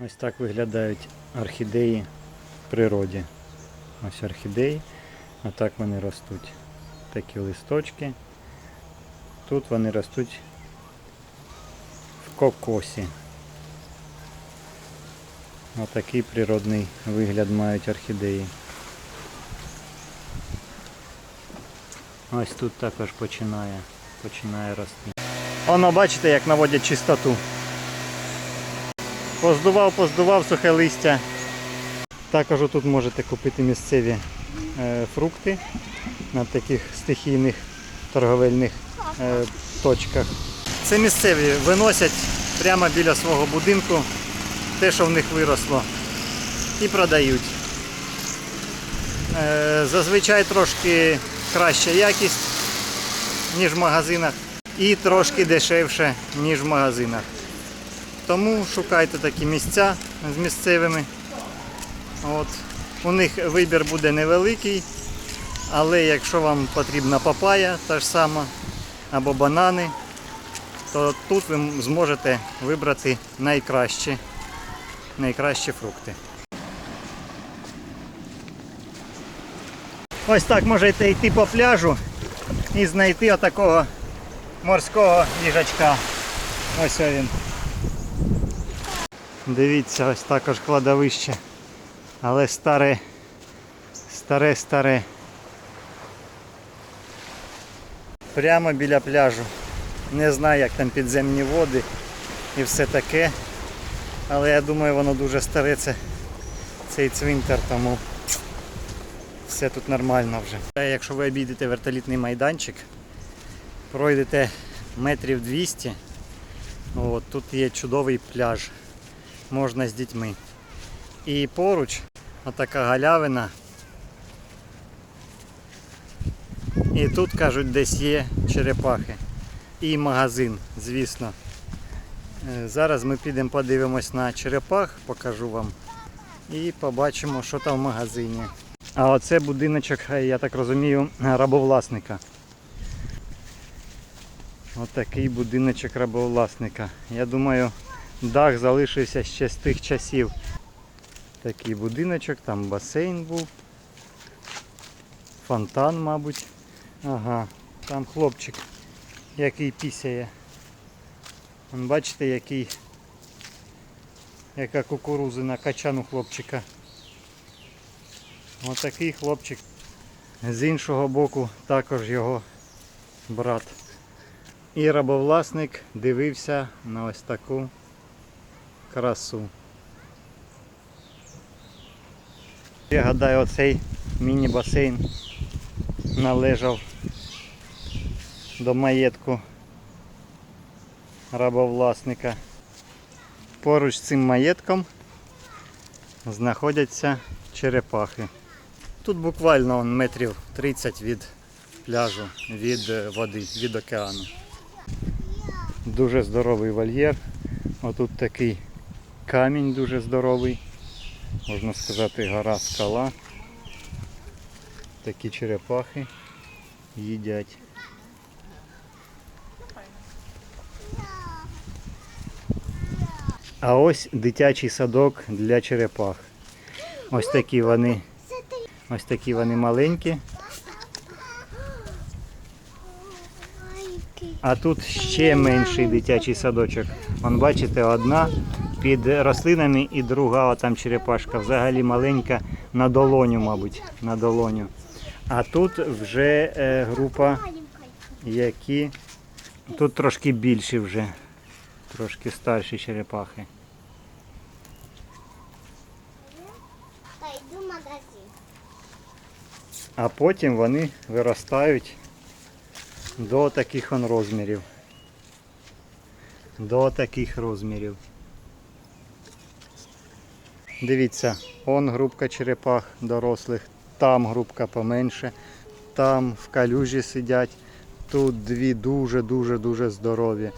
Ось так виглядають орхідеї в природі. Ось орхідеї. Отак вони ростуть. Такі листочки. Тут вони ростуть в кокосі. Отакий природний вигляд мають орхідеї. Ось тут також починає, починає рости. Воно бачите, як наводять чистоту. Поздував, поздував сухе листя. Також тут можете купити місцеві е, фрукти на таких стихійних торговельних е, точках. Це місцеві виносять прямо біля свого будинку те, що в них виросло, і продають. Е, зазвичай трошки краща якість, ніж в магазинах, і трошки дешевше, ніж в магазинах. Тому шукайте такі місця з місцевими. От. У них вибір буде невеликий, але якщо вам потрібна папая, та ж сама, або банани, то тут ви зможете вибрати найкращі, найкращі фрукти. Ось так можете йти по пляжу і знайти отакого морського їжачка. Ось він. Дивіться, ось також кладовище. Але старе, старе, старе. Прямо біля пляжу. Не знаю, як там підземні води і все таке. Але я думаю, воно дуже старе, це, цей цвинтар, тому все тут нормально вже. Якщо ви обійдете вертолітний майданчик, пройдете метрів 200, от, тут є чудовий пляж. Можна з дітьми. І поруч отака галявина. І тут кажуть десь є черепахи. І магазин, звісно. Е, Зараз ми підемо подивимось на черепах, покажу вам. І побачимо, що там в магазині. А оце будиночок, е, я так розумію, рабовласника. Отакий будиночок рабовласника. Я думаю, дах залишився ще з тих часів. Такий будиночок, там басейн був. Фонтан, мабуть. Ага, там хлопчик, який пісяє. Вон бачите, який, яка кукурузина качан у хлопчика. Отакий хлопчик. З іншого боку також його брат. І рабовласник дивився на ось таку красу. Я гадаю, оцей міні-басейн належав до маєтку рабовласника. Поруч з цим маєтком знаходяться черепахи. Тут буквально он, метрів 30 від пляжу, від е, води, від океану. Дуже здоровий вольєр. Отут такий камінь дуже здоровий. Можна сказати, гора скала. Такі черепахи їдять. А ось дитячий садок для черепах. Ось такі вони. Ось такі вони маленькі. А тут ще менший дитячий садочок. Вон бачите, одна під рослинами і друга там черепашка. Взагалі маленька на долоню, мабуть. На долоню. А тут вже е, група, які тут трошки більші вже. Трошки старші черепахи. А потім вони виростають до таких он розмірів. До таких розмірів. Дивіться, он групка черепах дорослих, там групка поменше, там в калюжі сидять, тут дві дуже-дуже-дуже здорові.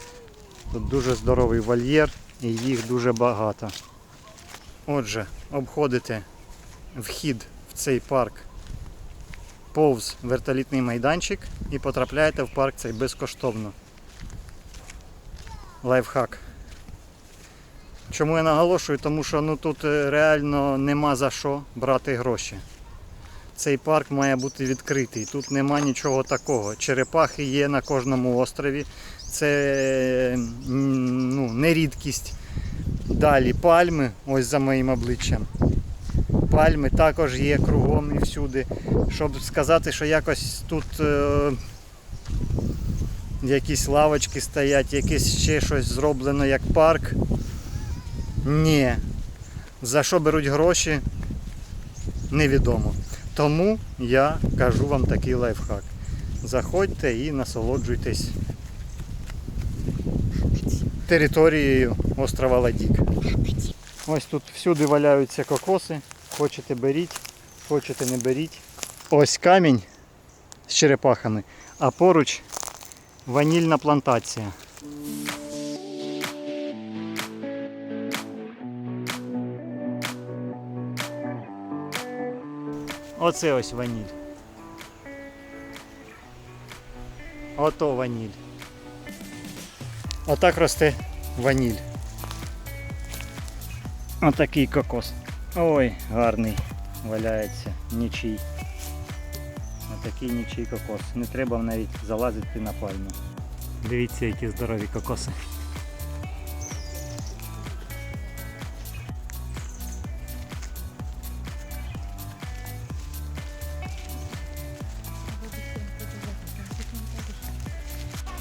Тут дуже здоровий вольєр і їх дуже багато. Отже, обходите вхід в цей парк повз вертолітний майданчик і потрапляєте в парк цей безкоштовно. Лайфхак. Чому я наголошую? Тому що ну, тут е, реально нема за що брати гроші. Цей парк має бути відкритий. Тут нема нічого такого. Черепахи є на кожному острові. Це ну, не рідкість. Далі пальми, ось за моїм обличчям. Пальми також є кругом і всюди. Щоб сказати, що якось тут е, якісь лавочки стоять, якесь ще щось зроблено як парк. Ні. За що беруть гроші, невідомо. Тому я кажу вам такий лайфхак. Заходьте і насолоджуйтесь територією острова Ладік. Ось тут всюди валяються кокоси. Хочете беріть, хочете не беріть. Ось камінь з черепахами, а поруч ванільна плантація. Оце ось ваніль. Ото ваніль. Отак росте ваніль. Отакий кокос. Ой, гарний валяється, нічий. Отакий нічий кокос. Не треба навіть залазити на пальму. Дивіться, які здорові кокоси.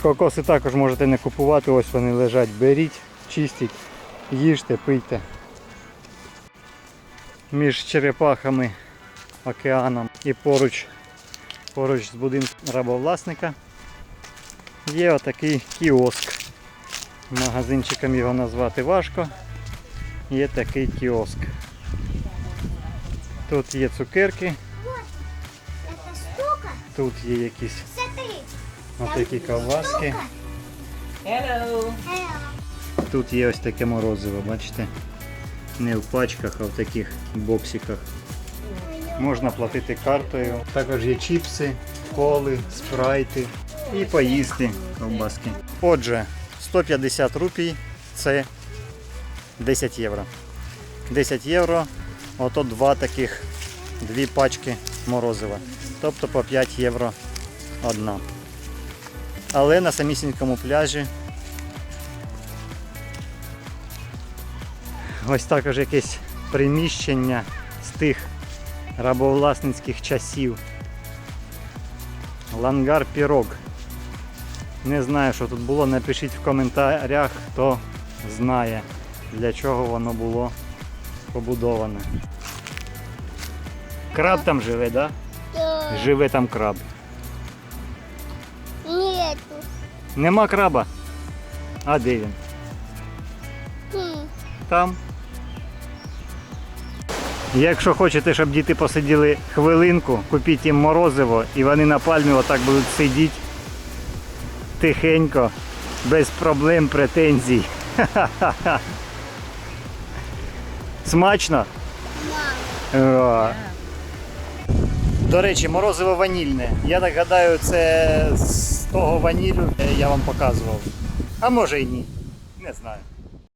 Кокоси також можете не купувати, ось вони лежать, беріть, чистіть, їжте, пийте. Між черепахами, океаном і поруч, поруч з будинком рабовласника є отакий кіоск. Магазинчиком його назвати важко. Є такий кіоск. Тут є цукерки, тут є якісь отакі ковбаски. Тут є ось таке морозиво, бачите? Не в пачках, а в таких боксиках. Можна платити картою. Також є чіпси, коли, спрайти і поїсти ковбаски. Отже, 150 рупій це 10 євро. 10 євро, ото два таких, дві пачки морозива. Тобто по 5 євро одна. Але на самісінькому пляжі Ось також якесь приміщення з тих рабовласницьких часів. Лангар Пірог. Не знаю, що тут було. Напишіть в коментарях, хто знає, для чого воно було побудоване. Краб там живе, так? Да? Живе там краб. Нету. Нема краба. А де він? Там. Якщо хочете, щоб діти посиділи хвилинку, купіть їм морозиво і вони на пальмі отак будуть сидіти тихенько, без проблем, претензій. Смачно? До речі, морозиво ванільне. Я так гадаю, це з того ванілю я вам показував. А може і ні. Не знаю.